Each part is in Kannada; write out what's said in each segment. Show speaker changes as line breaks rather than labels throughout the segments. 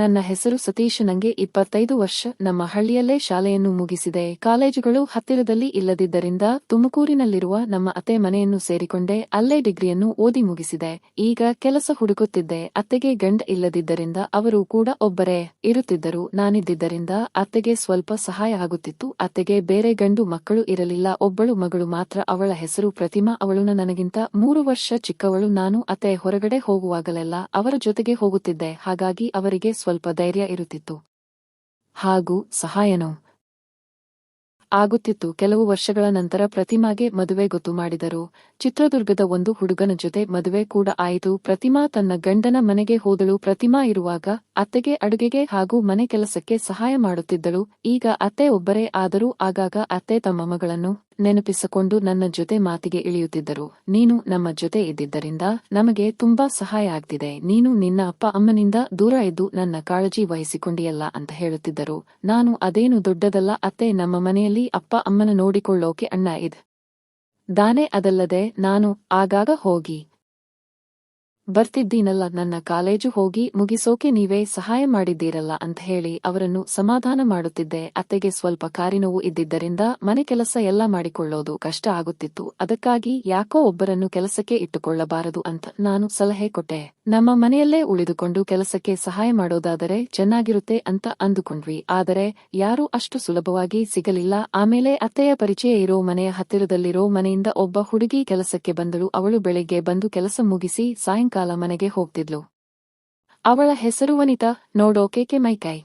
ನನ್ನ ಹೆಸರು ಸತೀಶ್. ನಂಗೆ ಇಪ್ಪತ್ತೈದು ವರ್ಷ. ನಮ್ಮ ಹಳ್ಳಿಯಲ್ಲೇ ಶಾಲೆಯನ್ನು ಮುಗಿಸಿದೆ. ಕಾಲೇಜುಗಳು ಹತ್ತಿರದಲ್ಲಿ ಇಲ್ಲದಿದ್ದರಿಂದ ತುಮಕೂರಿನಲ್ಲಿರುವ ನಮ್ಮ ಅತ್ತೆ ಮನೆಯನ್ನು ಸೇರಿಕೊಂಡೆ. ಅಲ್ಲೇ ಡಿಗ್ರಿಯನ್ನು ಓದಿ ಮುಗಿಸಿದೆ. ಈಗ ಕೆಲಸ ಹುಡುಕುತ್ತಿದ್ದೆ. ಅತ್ತೆಗೆ ಗಂಡ ಇಲ್ಲದಿದ್ದರಿಂದ ಅವರು ಕೂಡ ಒಬ್ಬರೇ ಇರುತ್ತಿದ್ದರು. ನಾನಿದ್ದರಿಂದ ಅತ್ತೆಗೆ ಸ್ವಲ್ಪ ಸಹಾಯ ಆಗುತ್ತಿತ್ತು. ಅತ್ತೆಗೆ ಬೇರೆ ಗಂಡು ಮಕ್ಕಳು ಇರಲಿಲ್ಲ. ಒಬ್ಬಳು ಮಗಳು ಮಾತ್ರ. ಅವಳ ಹೆಸರು ಪ್ರತಿಮಾ. ಅವಳು ನನಗಿಂತ ಮೂರು ವರ್ಷ ಚಿಕ್ಕವಳು. ನಾನು ಅತ್ತೆ ಹೊರಗಡೆ ಹೋಗುವಾಗಲೆಲ್ಲ ಅವರ ಜೊತೆಗೆ ಹೋಗುತ್ತಿದ್ದೆ. ಹಾಗಾಗಿ ಅವರಿಗೆ ಸ್ವಲ್ಪ ಧೈರ್ಯ ಇರುತ್ತಿತ್ತು. ಹಾಗೂ ಸಹಾಯನೂ? ಆಗುತ್ತಿತ್ತು. ಕೆಲವು ವರ್ಷಗಳ ನಂತರ ಪ್ರತಿಮಾಗೆ ಮದುವೆ ಗೊತ್ತು ಮಾಡಿದರು. ಚಿತ್ರದುರ್ಗದ ಒಂದು ಹುಡುಗನ ಜೊತೆ ಮದುವೆ ಕೂಡ ಆಯಿತು. ಪ್ರತಿಮಾ ತನ್ನ ಗಂಡನ ಮನೆಗೆ ಹೋದಳು. ಪ್ರತಿಮಾ ಇರುವಾಗ ಅತ್ತೆಗೆ ಅಡುಗೆಗೆ ಹಾಗೂ ಮನೆ ಕೆಲಸಕ್ಕೆ ಸಹಾಯ ಮಾಡುತ್ತಿದ್ದಳು. ಈಗ ಅತ್ತೆ ಒಬ್ಬರೇ. ಆದರೂ ಆಗಾಗ ಅತ್ತೆ ತಮ್ಮ ಮಗಳನ್ನು ನೆನಪಿಸಿಕೊಂಡು ನನ್ನ ಜೊತೆ ಮಾತಿಗೆ ಇಳಿಯುತ್ತಿದ್ದರು. ನೀನು ನಮ್ಮ ಜೊತೆ ಇದ್ದಿದ್ದರಿಂದ ನಮಗೆ ತುಂಬಾ ಸಹಾಯ ಆಗ್ತಿದೆ. ನೀನು ನಿನ್ನ ಅಪ್ಪ ಅಮ್ಮನಿಂದ ದೂರ ಇದ್ದು ನನ್ನ ಕಾಳಜಿ ವಹಿಸಿಕೊಂಡಿಯಲ್ಲ ಅಂತ ಹೇಳುತ್ತಿದ್ದರು. ನಾನು ಅದೇನು ದೊಡ್ಡದಲ್ಲ, ಅತ್ತೆ ನಮ್ಮ ಮನೆಯಲ್ಲಿ ಅಪ್ಪ ಅಮ್ಮನ ನೋಡಿಕೊಳ್ಳೋಕೆ ಅಣ್ಣ ಇದ್. ದಾನೆ ಅದಲ್ಲದೆ ನಾನು ಆಗಾಗ ಹೋಗಿ. ಬರ್ತಿದ್ದೀನಲ್ಲ, ನನ್ನ ಕಾಲೇಜು ಹೋಗಿ ಮುಗಿಸೋಕೆ ನೀವೇ ಸಹಾಯ ಮಾಡಿದ್ದೀರಲ್ಲ ಅಂತ ಹೇಳಿ ಅವರನ್ನು ಸಮಾಧಾನ ಮಾಡುತ್ತಿದ್ದೆ. ಅತ್ತೆಗೆ ಸ್ವಲ್ಪ ಕಾರಿನೋವು ಇದ್ದಿದ್ದರಿಂದ ಮನೆ ಕೆಲಸ ಎಲ್ಲ ಮಾಡಿಕೊಳ್ಳೋದು ಕಷ್ಟ ಆಗುತ್ತಿತ್ತು. ಅದಕ್ಕಾಗಿ ಯಾಕೋ ಒಬ್ಬರನ್ನು ಕೆಲಸಕ್ಕೆ ಇಟ್ಟುಕೊಳ್ಳಬಾರದು ಅಂತ ನಾನು ಸಲಹೆ ಕೊಟ್ಟೆ. ನಮ್ಮ ಮನೆಯಲ್ಲೇ ಉಳಿದುಕೊಂಡು ಕೆಲಸಕ್ಕೆ ಸಹಾಯ ಮಾಡೋದಾದರೆ ಚೆನ್ನಾಗಿರುತ್ತೆ ಅಂತ ಅಂದುಕೊಂಡ್ವಿ. ಆದರೆ ಯಾರೂ ಅಷ್ಟು ಸುಲಭವಾಗಿ ಸಿಗಲಿಲ್ಲ. ಆಮೇಲೆ ಅತ್ತೆಯ ಪರಿಚಯ ಇರೋ ಮನೆಯ ಹತ್ತಿರದಲ್ಲಿರೋ ಮನೆಯಿಂದ ಒಬ್ಬ ಹುಡುಗಿ ಕೆಲಸಕ್ಕೆ ಬಂದಳು. ಅವಳು ಬೆಳಿಗ್ಗೆ ಬಂದು ಕೆಲಸ ಮುಗಿಸಿ ಸಾಯಂಕಾಲ ಮನೆಗೆ ಹೋಗ್ತಿದ್ಲು. ಅವಳ ಹೆಸರು ವನಿತಾ ನೋಡೋಕೆ ಮೈಕೈ.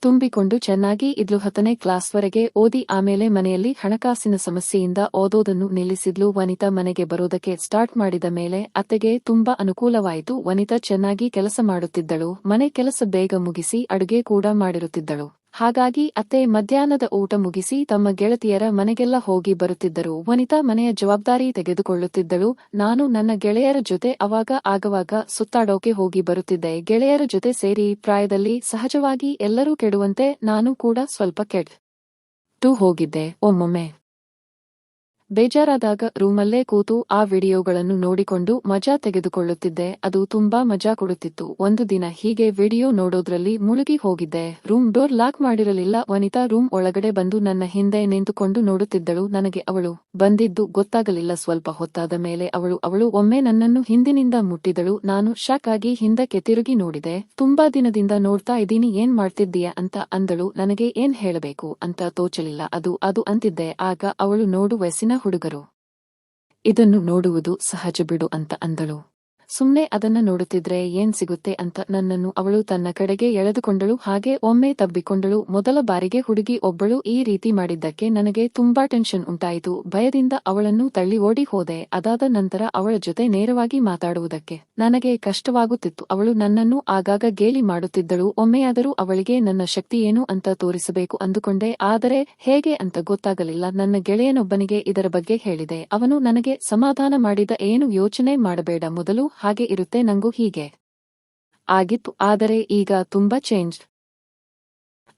ತುಂಬಿಕೊಂಡು ಚೆನ್ನಾಗಿ ಇದ್ಲು. ಹತ್ತನೇ ಕ್ಲಾಸ್ವರೆಗೆ ಓದಿ ಆಮೇಲೆ ಮನೆಯಲ್ಲಿ ಹಣಕಾಸಿನ ಸಮಸ್ಯೆಯಿಂದ ಓದೋದನ್ನು ನಿಲ್ಲಿಸಿದ್ಲು. ವನಿತಾ ಮನೆಗೆ ಬರೋದಕ್ಕೆ ಸ್ಟಾರ್ಟ್ ಮಾಡಿದ ಮೇಲೆ ಅತ್ತೆಗೆ ತುಂಬಾ ಅನುಕೂಲವಾಯಿತು. ವನಿತಾ ಚೆನ್ನಾಗಿ ಕೆಲಸ ಮಾಡುತ್ತಿದ್ದಳು. ಮನೆ ಕೆಲಸ ಬೇಗ ಮುಗಿಸಿ ಅಡುಗೆ ಕೂಡ ಮಾಡಿರುತ್ತಿದ್ದಳು. ಹಾಗಾಗಿ ಅತ್ತೆ ಮಧ್ಯಾಹ್ನದ ಊಟ ಮುಗಿಸಿ ತಮ್ಮ ಗೆಳತಿಯರ ಮನೆಗೆಲ್ಲ ಹೋಗಿ ಬರುತ್ತಿದ್ದರು. ವನಿತಾ ಮನೆಯ ಜವಾಬ್ದಾರಿ ತೆಗೆದುಕೊಳ್ಳುತ್ತಿದ್ದಳು. ನಾನು ನನ್ನ ಗೆಳೆಯರ ಜೊತೆ ಅವಾಗ ಆಗವಾಗ ಸುತ್ತಾಡೋಕೆ ಹೋಗಿ ಬರುತ್ತಿದ್ದೆ. ಗೆಳೆಯರ ಜೊತೆ ಸೇರಿ ಪ್ರಾಯದಲ್ಲಿ ಸಹಜವಾಗಿ ಎಲ್ಲರೂ ಕೆಡುವಂತೆ ನಾನು ಕೂಡ ಸ್ವಲ್ಪ ಕೆಡ್ ಟು ಹೋಗಿದ್ದೆ. ಒಮ್ಮೊಮ್ಮೆ ಬೇಜಾರಾದಾಗ ರೂಮಲ್ಲೇ ಕೂತು ಆ ವಿಡಿಯೋಗಳನ್ನು ನೋಡಿಕೊಂಡು ಮಜಾ ತೆಗೆದುಕೊಳ್ಳುತ್ತಿದ್ದೆ. ಅದು ತುಂಬಾ ಮಜಾ ಕೊಡುತ್ತಿತ್ತು. ಒಂದು ದಿನ ಹೀಗೆ ವಿಡಿಯೋ ನೋಡೋದ್ರಲ್ಲಿ ಮುಳುಗಿ ಹೋಗಿದ್ದೆ. ರೂಮ್ ಡೋರ್ ಲಾಕ್ ಮಾಡಿರಲಿಲ್ಲ. ವನಿತಾ ರೂಮ್ ಒಳಗಡೆ ಬಂದು ನನ್ನ ಹಿಂದೆ ನಿಂತುಕೊಂಡು ನೋಡುತ್ತಿದ್ದಳು. ನನಗೆ ಅವಳು ಬಂದಿದ್ದು ಗೊತ್ತಾಗಲಿಲ್ಲ. ಸ್ವಲ್ಪ ಹೊತ್ತಾದ ಮೇಲೆ ಅವಳು ಅವಳು ಒಮ್ಮೆ ನನ್ನನ್ನು ಹಿಂದಿನಿಂದ ಮುಟ್ಟಿದಳು. ನಾನು ಶಾಕ್ ಆಗಿ ಹಿಂದಕ್ಕೆ ತಿರುಗಿ ನೋಡಿದೆ. ತುಂಬಾ ದಿನದಿಂದ ನೋಡ್ತಾ ಇದ್ದೀನಿ. ಏನ್ ಮಾಡ್ತಿದ್ದೀಯ ಅಂತ ಅಂದಳು. ನನಗೆ ಏನ್ ಹೇಳಬೇಕು ಅಂತ ತೋಚಲಿಲ್ಲ. ಅದು ಅದು ಅಂತಿದ್ದೆ. ಆಗ ಅವಳು ನೋಡು, ವಯಸ್ಸಿನ ಹುಡುಗರು. ಇದನ್ನು ನೋಡುವುದು ಸಹಜ ಬಿಡು ಅಂತ ಅಂದಳು. ಸುಮ್ನೆ ಅದನ್ನ ನೋಡುತ್ತಿದ್ರೆ ಏನ್ ಸಿಗುತ್ತೆ ಅಂತ ನನ್ನನ್ನು ಅವಳು ತನ್ನ ಕಡೆಗೆ ಎಳೆದುಕೊಂಡಳು, ಹಾಗೆ ಒಮ್ಮೆ ತಬ್ಬಿಕೊಂಡಳು. ಮೊದಲ ಬಾರಿಗೆ ಹುಡುಗಿ ಒಬ್ಬಳು ಈ ರೀತಿ ಮಾಡಿದ್ದಕ್ಕೆ ನನಗೆ ತುಂಬಾ ಟೆನ್ಷನ್ ಉಂಟಾಯಿತು. ಭಯದಿಂದ ಅವಳನ್ನು ತಳ್ಳಿ ಓಡಿ ಹೋದೆ. ಅದಾದ ನಂತರ ಅವಳ ಜೊತೆ ನೇರವಾಗಿ ಮಾತಾಡುವುದಕ್ಕೆ ನನಗೆ ಕಷ್ಟವಾಗುತ್ತಿತ್ತು. ಅವಳು ನನ್ನನ್ನು ಆಗಾಗ ಗೇಲಿ ಮಾಡುತ್ತಿದ್ದಳು. ಒಮ್ಮೆಯಾದರೂ ಅವಳಿಗೆ ನನ್ನ ಶಕ್ತಿ ಏನು ಅಂತ ತೋರಿಸಬೇಕು ಅಂದುಕೊಂಡೆ. ಆದರೆ ಹೇಗೆ ಅಂತ ಗೊತ್ತಾಗಲಿಲ್ಲ. ನನ್ನ ಗೆಳೆಯನೊಬ್ಬನಿಗೆ ಇದರ ಬಗ್ಗೆ ಹೇಳಿದೆ. ಅವನು ನನಗೆ ಸಮಾಧಾನ ಮಾಡಿದ ಏನು ಯೋಚನೆ ಮಾಡಬೇಡ. ಮೊದಲು ಹಾಗೆ ಇರುತ್ತೆ ನಂಗೂ ಹೀಗೆ. ಆಗಿತ್ತು, ಆದರೆ ಈಗ ತುಂಬಾ ಚೇಂಜ್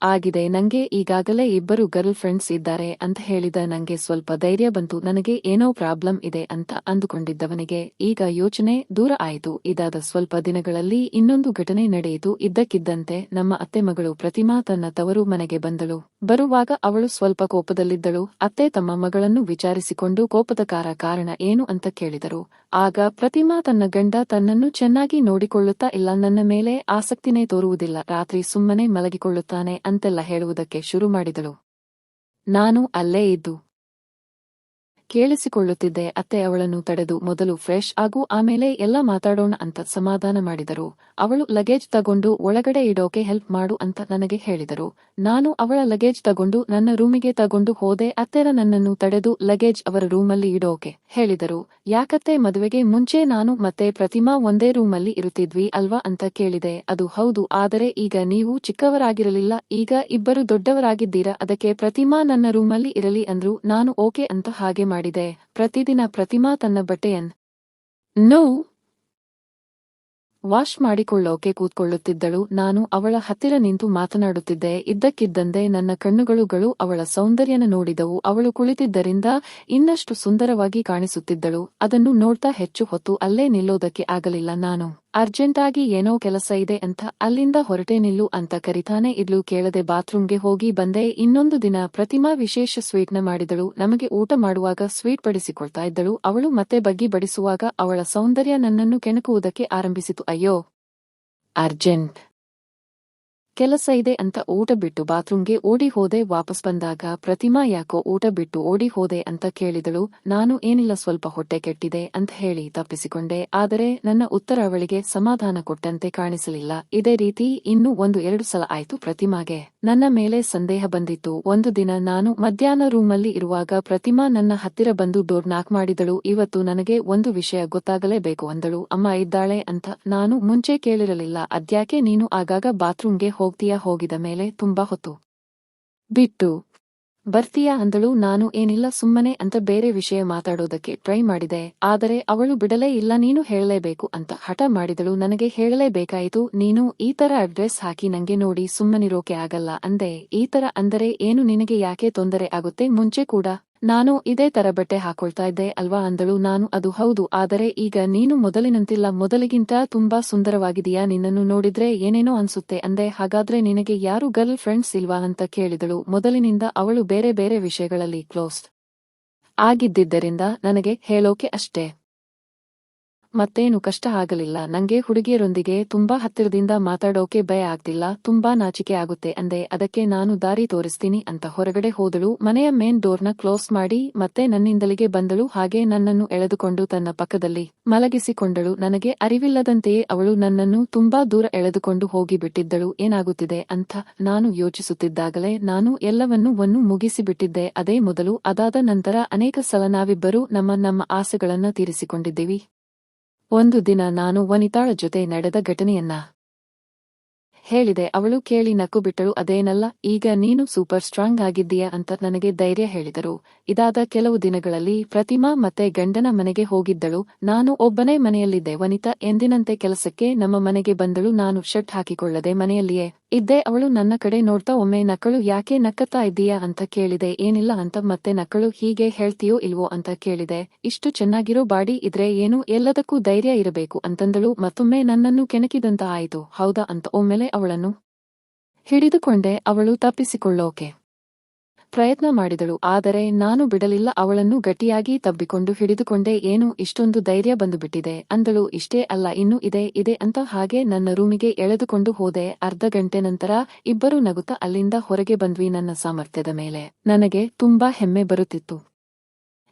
ಆಗಿದೆ, ನಂಗೆ ಈಗಾಗಲೇ ಇಬ್ಬರು ಗರ್ಲ್ ಫ್ರೆಂಡ್ಸ್ ಇದ್ದಾರೆ ಅಂತ ಹೇಳಿದ ನಂಗೆ ಸ್ವಲ್ಪ ಧೈರ್ಯ ಬಂತು, ನನಗೆ ಏನೋ ಪ್ರಾಬ್ಲಮ್ ಇದೆ ಅಂತ ಅಂದುಕೊಂಡಿದ್ದವನಿಗೆ ಈಗ ಯೋಚನೆ ದೂರ ಆಯಿತು, ಇದಾದ ಸ್ವಲ್ಪ ದಿನಗಳಲ್ಲಿ ಇನ್ನೊಂದು ಘಟನೆ ನಡೆಯಿತು, ಇದ್ದಕ್ಕಿದ್ದಂತೆ ನಮ್ಮ ಅತ್ತೆ ಮಗಳು ಪ್ರತಿಮಾ ತನ್ನ ತವರು ಮನೆಗೆ ಬಂದಳು. ಬರುವಾಗ ಅವಳು ಸ್ವಲ್ಪ ಕೋಪದಲ್ಲಿದ್ದಳು. ಅತ್ತೆ ತಮ್ಮ ಮಗಳನ್ನು ವಿಚಾರಿಸಿಕೊಂಡು ಕೋಪದಕಾರ ಕಾರಣ ಏನು ಅಂತ ಕೇಳಿದರು. ಆಗ ಪ್ರತಿಮಾ ತನ್ನ ಗಂಡ ತನ್ನನ್ನು ಚೆನ್ನಾಗಿ ನೋಡಿಕೊಳ್ಳುತ್ತಾ ಇಲ್ಲ, ನನ್ನ ಮೇಲೆ ಆಸಕ್ತಿನೇ ತೋರುವುದಿಲ್ಲ, ರಾತ್ರಿ ಸುಮ್ಮನೆ ಮಲಗಿಕೊಳ್ಳುತ್ತಾನೆ ಅಂತೆಲ್ಲ ಹೇಳುವುದಕ್ಕೆ ಶುರು ಮಾಡಿದಳು. ನಾನು ಅಲ್ಲೇ ಇದ್ದು ಕೇಳಿಸಿಕೊಳ್ಳುತ್ತಿದ್ದೆ, ಅತ್ತೆ ಅವಳನ್ನು ತಡೆದು ಮೊದಲು ಫ್ರೆಶ್ ಆಗು, ಆಮೇಲೆ ಎಲ್ಲ ಮಾತಾಡೋಣ ಅಂತ ಸಮಾಧಾನ ಮಾಡಿದರು. ಅವಳು ಲಗೇಜ್ ತಗೊಂಡು ಒಳಗಡೆ ಇಡೋಕೆ ಹೆಲ್ಪ್ ಮಾಡು ಅಂತ ನನಗೆ ಹೇಳಿದರು. ನಾನು ಅವಳ ಲಗೇಜ್ ತಗೊಂಡು ನನ್ನ ರೂಮಿಗೆ ತಗೊಂಡು ಹೋದೆ, ಅತ್ತೆರ ನನ್ನನ್ನು ತಡೆದು ಲಗೇಜ್ ಅವರ ರೂಮಲ್ಲಿ ಇಡೋಕೆ ಹೇಳಿದರು. ಯಾಕತ್ತೆ ಮದುವೆಗೆ ಮುಂಚೆ ನಾನು ಮತ್ತೆ ಪ್ರತಿಮಾ ಒಂದೇ ರೂಮಲ್ಲಿ ಇರುತ್ತಿದ್ವಿ ಅಲ್ವಾ ಅಂತ ಕೇಳಿದೆ. ಅದು ಹೌದು, ಆದರೆ ಈಗ ನೀವು ಚಿಕ್ಕವರಾಗಿರಲಿಲ್ಲ, ಈಗ ಇಬ್ಬರು ದೊಡ್ಡವರಾಗಿದ್ದೀರಾ, ಅದಕ್ಕೆ ಪ್ರತಿಮಾ ನನ್ನ ರೂಮಲ್ಲಿ ಇರಲಿ ಅಂದ್ರು ನಾನು ಓಕೆ ಅಂತ ಹಾಗೆ ಮಾಡಿದೆ. ಪ್ರತಿದಿನ ಪ್ರತಿಮಾ ತನ್ನ ಬಟ್ಟೆಯನ್ ನೋ ವಾಶ್ ಮಾಡಿಕೊಳ್ಳೋಕೆ ಕೂತ್ಕೊಳ್ಳುತ್ತಿದ್ದಳು. ನಾನು ಅವಳ ಹತ್ತಿರ ನಿಂತು ಮಾತನಾಡುತ್ತಿದ್ದೆ. ಇದ್ದಕ್ಕಿದ್ದಂತೆ ನನ್ನ ಕಣ್ಣುಗಳುಗಳು ಅವಳ ಸೌಂದರ್ಯನ ನೋಡಿದವು. ಅವಳು ಕುಳಿತಿದ್ದರಿಂದ ಇನ್ನಷ್ಟು ಸುಂದರವಾಗಿ ಕಾಣಿಸುತ್ತಿದ್ದಳು. ಅದನ್ನು ನೋಡ್ತಾ ಹೆಚ್ಚು ಹೊತ್ತು ಅಲ್ಲೇ ನಿಲ್ಲೋದಕ್ಕೆ ಆಗಲಿಲ್ಲ. ನಾನು ಅರ್ಜೆಂಟಾಗಿ ಏನೋ ಕೆಲಸ ಇದೆ ಅಂತ ಅಲ್ಲಿಂದ ಹೊರಟೇನಿಲ್ಲು ಅಂತ ಕರಿತಾನೆ ಇದ್ಲು ಕೇಳದೆ ಬಾತ್ರೂಮ್ಗೆ ಹೋಗಿ ಬಂದೆ ಇನ್ನೊಂದು ದಿನ ಪ್ರತಿಮಾ ವಿಶೇಷ ಸ್ವೀಟ್ನ ಮಾಡಿದಳು ನಮಗೆ ಊಟ ಮಾಡುವಾಗ ಸ್ವೀಟ್ ಬಡಿಸಿಕೊಳ್ತಾ ಇದ್ದಳು ಅವಳು ಮತ್ತೆ ಬಗ್ಗಿ ಬಡಿಸುವಾಗ ಅವಳ ಸೌಂದರ್ಯ ನನ್ನನ್ನು ಕೆಣಕುವುದಕ್ಕೆ ಆರಂಭಿಸಿತು. ಅಯ್ಯೋ. ಅರ್ಜೆಂಟ್. ಕೆಲಸ ಇದೆ ಅಂತ ಊಟ ಬಿಟ್ಟು ಬಾತ್ರೂಮ್ಗೆ ಓಡಿ ಹೋದೆ ವಾಪಸ್ ಬಂದಾಗ ಪ್ರತಿಮಾ ಯಾಕೋ ಊಟ ಬಿಟ್ಟು ಓಡಿ ಹೋದೆ ಅಂತ ಕೇಳಿದಳು, ನಾನು ಏನಿಲ್ಲ, ಸ್ವಲ್ಪ ಹೊಟ್ಟೆ ಕೆಟ್ಟಿದೆ ಅಂತ ಹೇಳಿ ತಪ್ಪಿಸಿಕೊಂಡೆ. ಆದರೆ ನನ್ನ ಉತ್ತರ ಅವಳಿಗೆ ಸಮಾಧಾನ ಕೊಟ್ಟಂತೆ ಕಾಣಿಸಲಿಲ್ಲ. ಇದೇ ರೀತಿ ಇನ್ನು ಒಂದು ಎರಡು ಸಲ ಆಯ್ತು ಪ್ರತಿಮಾಗೆ. ನನ್ನ ಮೇಲೆ ಸಂದೇಹ ಬಂದಿತ್ತು. ಒಂದು ದಿನ ನಾನು ಮಧ್ಯಾಹ್ನ ರೂಮಲ್ಲಿ ಇರುವಾಗ ಪ್ರತಿಮಾ ನನ್ನ ಹತ್ತಿರ ಬಂದು ಡೋರ್ ನಾಕ್ ಮಾಡಿದಳು. ಇವತ್ತು ನನಗೆ ಒಂದು ವಿಷಯ ಗೊತ್ತಾಗಲೇಬೇಕು ಅಂದಳು. ಅಮ್ಮ ಇದ್ದಾಳೆ ಅಂತ ನಾನು ಮುಂಚೆ ಕೇಳಿರಲಿಲ್ಲ. ಅದ್ಯಾಕೆ ನೀನು ಆಗಾಗ ಬಾತ್ರೂಮ್ಗೆ ಹೋಗ್ತೀಯಾ ಹೋಗಿದ ಮೇಲೆ ತುಂಬಾ ಹೊತ್ತು. ಬಿಟ್ಟು, ಬರ್ತೀಯಾ ಅಂದಳು, ನಾನು ಏನಿಲ್ಲ, ಸುಮ್ಮನೆ ಅಂತ ಬೇರೆ ವಿಷಯ ಮಾತಾಡೋದಕ್ಕೆ ಟ್ರೈ ಮಾಡಿದೆ, ಆದರೆ ಅವಳು ಬಿಡಲೇ ಇಲ್ಲ, ನೀನು ಹೇಳಲೇಬೇಕು ಅಂತ ಹಠ ಮಾಡಿದಳು, ನನಗೆ ಹೇಳಲೇಬೇಕಾಯಿತು, ನೀನು ಈ ತರ ಅಡ್ರೆಸ್ ಹಾಕಿ ನಂಗೆ ನೋಡಿ ಸುಮ್ಮನಿರೋಕೆ ಆಗಲ್ಲ ಅಂದೆ, ಈ ತರ ಅಂದರೆ ಏನು ನಿನಗೆ ಯಾಕೆ ತೊಂದರೆ ಆಗುತ್ತೆ, ಮುಂಚೆ ಕೂಡ? ನಾನು ಇದೇ ತರ ಬಟ್ಟೆ ಹಾಕೊಳ್ತಾ ಇದ್ದೆ ಅಲ್ವಾ ಅಂದಳು ನಾನು, ಅದು ಹೌದು, ಆದರೆ ಈಗ ನೀನು ಮೊದಲಿನಂತಿಲ್ಲ, ಮೊದಲಿಗಿಂತ ತುಂಬಾ ಸುಂದರವಾಗಿದೆಯಾ ನಿನ್ನನ್ನು ನೋಡಿದ್ರೆ ಏನೇನೋ ಅನ್ಸುತ್ತೆ ಅಂದೆ, ಹಾಗಾದ್ರೆ ನಿನಗೆ ಯಾರು ಗರ್ಲ್ ಫ್ರೆಂಡ್ಸ್ ಇಲ್ವಾ ಅಂತ ಕೇಳಿದಳು, ಮೊದಲಿನಿಂದ ಅವಳು ಬೇರೆ ಬೇರೆ ವಿಷಯಗಳಲ್ಲಿ ಕ್ಲೋಸ್ ಆಗಿದ್ದಿದ್ದರಿಂದ ನನಗೆ ಹೇಳೋಕೆ ಅಷ್ಟೇ. ಮತ್ತೇನು ಕಷ್ಟ ಆಗಲಿಲ್ಲ. ನಂಗೆ ಹುಡುಗಿಯರೊಂದಿಗೆ ತುಂಬಾ ಹತ್ತಿರದಿಂದ ಮಾತಾಡೋಕೆ ಭಯ ಆಗ್ತಿಲ್ಲ. ತುಂಬಾ ನಾಚಿಕೆ ಆಗುತ್ತೆ ಅಂದೆ, ಅದಕ್ಕೆ ನಾನು ದಾರಿ ತೋರಿಸ್ತೀನಿ ಅಂತ ಹೊರಗಡೆ ಹೋದಳು. ಮನೆಯ ಮೇನ್ ಡೋರ್ನ ಕ್ಲೋಸ್ ಮಾಡಿ, ಮತ್ತೆ ನನ್ನಿಂದಲಿಗೆ ಬಂದಳು. ಹಾಗೆ ನನ್ನನ್ನು ಎಳೆದುಕೊಂಡು ತನ್ನ ಪಕ್ಕದಲ್ಲಿ ಮಲಗಿಸಿಕೊಂಡಳು. ನನಗೆ ಅರಿವಿಲ್ಲದಂತೆಯೇ ಅವಳು ನನ್ನನ್ನು ತುಂಬಾ ದೂರ ಎಳೆದುಕೊಂಡು ಹೋಗಿಬಿಟ್ಟಿದ್ದಳು. ಏನಾಗುತ್ತಿದೆ ಅಂತ ನಾನು ಯೋಚಿಸುತ್ತಿದ್ದಾಗಲೇ ನಾನು ಎಲ್ಲವನ್ನೂ ಒಂದು ಮುಗಿಸಿಬಿಟ್ಟಿದ್ದೆ. ಅದೇ ಮೊದಲು, ಅದಾದ ನಂತರ ಅನೇಕ ಸಲ ನಾವಿಬ್ಬರೂ ನಮ್ಮ ನಮ್ಮ ಆಸೆಗಳನ್ನ ತೀರಿಸಿಕೊಂಡಿದ್ದೀವಿ. ಒಂದು ದಿನ ನಾನು ವನಿತಾಳ ಜೊತೆ ನಡೆದ ಘಟನೆಯನ್ನ ಹೇಳಿದೆ, ಅವಳು ಕೇಳಿ ನಕ್ಕು ಬಿಟ್ಟಳು ಅದೇನಲ್ಲ, ಈಗ ನೀನು ಸೂಪರ್ ಸ್ಟ್ರಾಂಗ್ ಆಗಿದ್ದೀಯ? ಅಂತ ನನಗೆ ಧೈರ್ಯ ಹೇಳಿದರು. ಇದಾದ ಕೆಲವು ದಿನಗಳಲ್ಲಿ ಪ್ರತಿಮಾ ಮತ್ತೆ ಗಂಡನ ಮನೆಗೆ ಹೋಗಿದ್ದಳು. ನಾನು ಒಬ್ಬನೇ ಮನೆಯಲ್ಲಿದ್ದೆ. ವನಿತಾ, ಎಂದಿನಂತೆ ಕೆಲಸಕ್ಕೆ ನಮ್ಮ ಮನೆಗೆ ಬಂದಳು. ನಾನು ಶರ್ಟ್ ಹಾಕಿಕೊಳ್ಳದೆ ಮನೆಯಲ್ಲಿಯೇ ಇದ್ದೆ. ಅವಳು ನನ್ನ ಕಡೆ ನೋಡ್ತಾ, ಒಮ್ಮೆ ನಕ್ಕಳು ಯಾಕೆ ನಕ್ಕತ್ತಾ ಇದ್ದೀಯಾ? ಅಂತ ಕೇಳಿದೆ. ಏನಿಲ್ಲ ಅಂತ ಮತ್ತೆ ನಕ್ಕಳು ಹೀಗೆ ಹೇಳ್ತೀಯೋ ಇಲ್ವೋ? ಅಂತ ಕೇಳಿದೆ. ಇಷ್ಟು ಚೆನ್ನಾಗಿರೋ ಬಾಡಿ ಇದ್ರೆ ಏನು? ಎಲ್ಲದಕ್ಕೂ ಧೈರ್ಯ ಇರಬೇಕು, ಅಂತಂದಳು. ಮತ್ತೊಮ್ಮೆ ನನ್ನನ್ನು ಕೆಣಕಿದಂತ ಆಯಿತು. ಹೌದಾ? ಅಂತ ಒಮ್ಮೆಲೆ ಅವಳನ್ನು ಹಿಡಿದುಕೊಂಡೆ ಅವಳು ತಪ್ಪಿಸಿಕೊಳ್ಳೋಕೆ ಪ್ರಯತ್ನ ಮಾಡಿದಳು. ಆದರೆ ನಾನು ಬಿಡಲಿಲ್ಲ, ಅವಳನ್ನು ಗಟ್ಟಿಯಾಗಿ ತಬ್ಬಿಕೊಂಡು ಹಿಡಿದುಕೊಂಡೆ. ಏನು, ಇಷ್ಟೊಂದು ಧೈರ್ಯ ಬಂದುಬಿಟ್ಟಿದೆ? ಅಂದಳು. ಇಷ್ಟೇ ಅಲ್ಲ, ಇನ್ನೂ ಇದೆ ಇದೆ ಅಂತ ಹಾಗೆ ನನ್ನ ರೂಮಿಗೆ ಎಳೆದುಕೊಂಡು ಹೋದೆ. ಅರ್ಧ ಗಂಟೆ ನಂತರ ಇಬ್ಬರು ನಗುತ್ತಾ ಅಲ್ಲಿಂದ ಹೊರಗೆ ಬಂದ್ವಿ ನನ್ನ ಸಾಮರ್ಥ್ಯದ ಮೇಲೆ. ನನಗೆ ತುಂಬಾ ಹೆಮ್ಮೆ ಬರುತ್ತಿತ್ತು.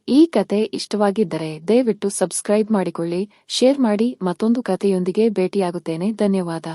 ಈ ಕತೆ ಇಷ್ಟವಾಗಿದ್ದರೆ ದಯವಿಟ್ಟು ಸಬ್ಸ್ಕ್ರೈಬ್ ಮಾಡಿಕೊಳ್ಳಿ, ಶೇರ್ ಮಾಡಿ, ಮತ್ತೊಂದು ಕಥೆಯೊಂದಿಗೆ ಭೇಟಿಯಾಗುತ್ತೇನೆ. ಧನ್ಯವಾದ.